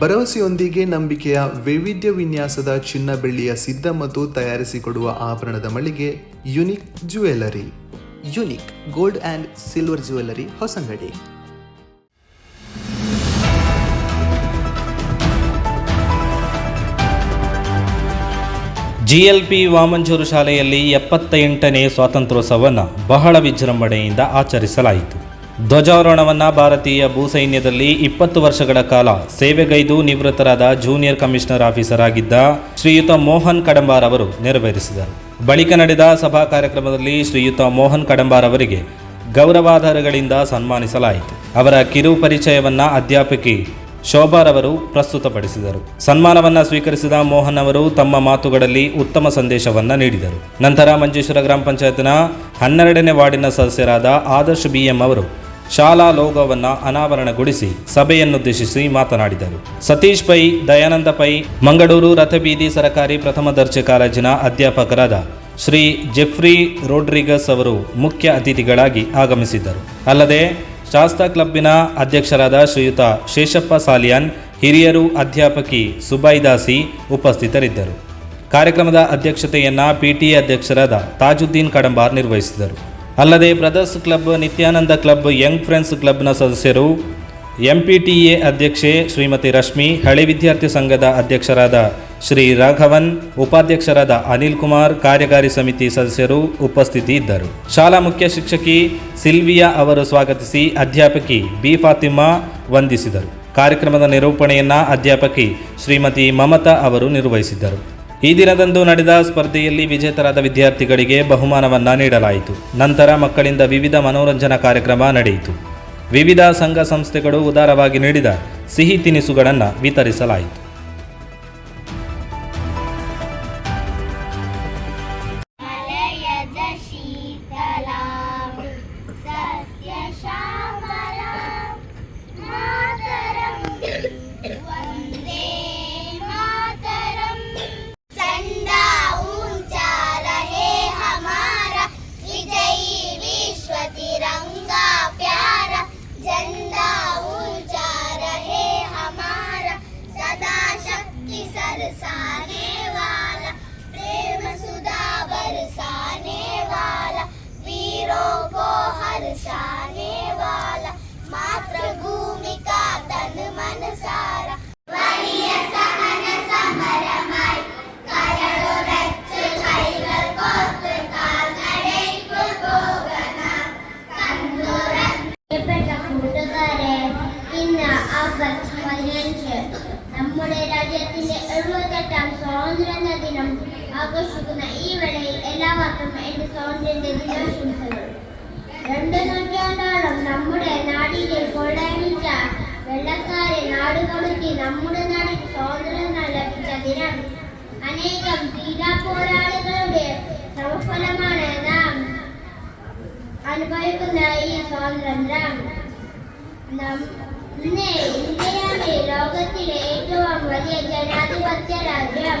ಭರವಸೆಯೊಂದಿಗೆ ನಂಬಿಕೆಯ ವೈವಿಧ್ಯ ವಿನ್ಯಾಸದ ಚಿನ್ನ ಬೆಳ್ಳಿಯ ಸಿದ್ಧ ಮತ್ತು ತಯಾರಿಸಿಕೊಡುವ ಆಭರಣದ ಮಳಿಗೆ unique jewellery unique gold and silver jewellery Hosangadi. GLP Vamanjoor ಶಾಲೆಯಲ್ಲಿ ಎಪ್ಪತ್ತ ಎಂಟನೇ ಸ್ವಾತಂತ್ರ್ಯೋತ್ಸವವನ್ನು ಬಹಳ ವಿಜೃಂಭಣೆಯಿಂದ ಆಚರಿಸಲಾಯಿತು. ಧ್ವಜಾರೋಹಣವನ್ನು ಭಾರತೀಯ ಭೂಸೈನ್ಯದಲ್ಲಿ ಇಪ್ಪತ್ತು ವರ್ಷಗಳ ಕಾಲ ಸೇವೆಗೈದು ನಿವೃತ್ತರಾದ ಜೂನಿಯರ್ ಕಮಿಷನರ್ ಆಫೀಸರ್ ಆಗಿದ್ದ ಶ್ರೀಯುತ ಮೋಹನ್ ಕಡಂಬಾರ್ ಅವರು ನೆರವೇರಿಸಿದರು. ಬಳಿಕ ನಡೆದ ಸಭಾ ಕಾರ್ಯಕ್ರಮದಲ್ಲಿ ಶ್ರೀಯುತ ಮೋಹನ್ ಕಡಂಬಾರ್ ಅವರಿಗೆ ಗೌರವಾಧಾರಗಳಿಂದ ಸನ್ಮಾನಿಸಲಾಯಿತು. ಅವರ ಕಿರು ಪರಿಚಯವನ್ನ ಅಧ್ಯಾಪಕಿ ಶೋಭಾರವರು ಪ್ರಸ್ತುತಪಡಿಸಿದರು. ಸನ್ಮಾನವನ್ನ ಸ್ವೀಕರಿಸಿದ ಮೋಹನ್ ಅವರು ತಮ್ಮ ಮಾತುಗಳಲ್ಲಿ ಉತ್ತಮ ಸಂದೇಶವನ್ನ ನೀಡಿದರು. ನಂತರ ಮಂಜೇಶ್ವರ ಗ್ರಾಮ ಪಂಚಾಯತ್ನ ಹನ್ನೆರಡನೇ ವಾರ್ಡಿನ ಸದಸ್ಯರಾದ ಆದರ್ಶ್ ಬಿಎಂ ಅವರು ಶಾಲಾ ಲೋಗೋವನ್ನು ಅನಾವರಣಗೊಳಿಸಿ ಸಭೆಯನ್ನುದ್ದೇಶಿಸಿ ಮಾತನಾಡಿದರು. ಸತೀಶ್ ಪೈ, ದಯಾನಂದ ಪೈ, ಮಂಗಳೂರು ರಥಬೀದಿ ಸರಕಾರಿ ಪ್ರಥಮ ದರ್ಜೆ ಕಾಲೇಜಿನ ಅಧ್ಯಾಪಕರಾದ ಶ್ರೀ ಜೆಫ್ರಿ ರೋಡ್ರಿಗಸ್ ಅವರು ಮುಖ್ಯ ಅತಿಥಿಗಳಾಗಿ ಆಗಮಿಸಿದ್ದರು. ಅಲ್ಲದೆ, ಶಾಸ್ತಾ ಕ್ಲಬ್ಬಿನ ಅಧ್ಯಕ್ಷರಾದ ಶ್ರೀಯುತ ಶೇಷಪ್ಪ ಸಾಲಿಯಾನ್, ಹಿರಿಯರು ಅಧ್ಯಾಪಕಿ ಸುಬೈದಾಸಿ ಉಪಸ್ಥಿತರಿದ್ದರು. ಕಾರ್ಯಕ್ರಮದ ಅಧ್ಯಕ್ಷತೆಯನ್ನು ಪಿಟಿಎ ಅಧ್ಯಕ್ಷರಾದ ತಾಜುದ್ದೀನ್ ಕಡಂಬಾರ್ ನಿರ್ವಹಿಸಿದರು. ಅಲ್ಲದೆ brothers club, Nityananda club, young friends ಕ್ಲಬ್ನ ಸದಸ್ಯರು, ಎಂಪಿಟಿಎ ಅಧ್ಯಕ್ಷೆ ಶ್ರೀಮತಿ ರಶ್ಮಿ, ಹಳೆ ವಿದ್ಯಾರ್ಥಿ ಸಂಘದ ಅಧ್ಯಕ್ಷರಾದ ಶ್ರೀ ರಾಘವನ್, ಉಪಾಧ್ಯಕ್ಷರಾದ ಅನಿಲ್ ಕುಮಾರ್, ಕಾರ್ಯಕಾರಿ ಸಮಿತಿ ಸದಸ್ಯರು ಉಪಸ್ಥಿತಿ ಇದ್ದರು ಶಾಲಾ ಮುಖ್ಯ ಶಿಕ್ಷಕಿ ಸಿಲ್ವಿಯಾ ಅವರು ಸ್ವಾಗತಿಸಿ ಅಧ್ಯಾಪಕಿ ಬಿ ಫಾತಿಮಾ ವಂದಿಸಿದರು. ಕಾರ್ಯಕ್ರಮದ ನಿರೂಪಣೆಯನ್ನ ಅಧ್ಯಾಪಕಿ ಶ್ರೀಮತಿ ಮಮತಾ ಅವರು ನಿರ್ವಹಿಸಿದ್ದರು. ಈ ದಿನದಂದು ನಡೆದ ಸ್ಪರ್ಧೆಯಲ್ಲಿ ವಿಜೇತರಾದ ವಿದ್ಯಾರ್ಥಿಗಳಿಗೆ ಬಹುಮಾನವನ್ನ ನೀಡಲಾಯಿತು. ನಂತರ ಮಕ್ಕಳಿಂದ ವಿವಿಧ ಮನೋರಂಜನಾ ಕಾರ್ಯಕ್ರಮ ನಡೆಯಿತು. ವಿವಿಧ ಸಂಘ ಸಂಸ್ಥೆಗಳು ಉದಾರವಾಗಿ ನೀಡಿದ ಸಿಹಿ ತಿನಿಸುಗಳನ್ನು ವಿತರಿಸಲಾಯಿತು. നമ്മുടെ രാജ്യത്തിന്റെ എഴുപത്തെട്ടാം സ്വാതന്ത്ര്യ ദിനം ആഘോഷിക്കുന്ന ഈ വേളയിൽ എല്ലാവർക്കും എന്റെ സ്വാതന്ത്ര്യ ദിനാശംസകൾ രണ്ടു നൂറ്റാണ്ടോളം നമ്മുടെ നാടിനെ കൊള്ളയടിച്ച വെള്ളക്കാരെ നാടുകടത്തി നമ്മുടെ നാടിന് സ്വാതന്ത്ര്യം ലഭിച്ച ദിനം അനേകം തീരാപോരാളികളുടെ സമഫലമാണ് നാം അനുഭവിക്കുന്ന ഈ സ്വാതന്ത്ര്യം. ഇന്ത്യയാണ് ലോകത്തിലെ ഏറ്റവും വലിയ ജനാധിപത്യ രാജ്യം.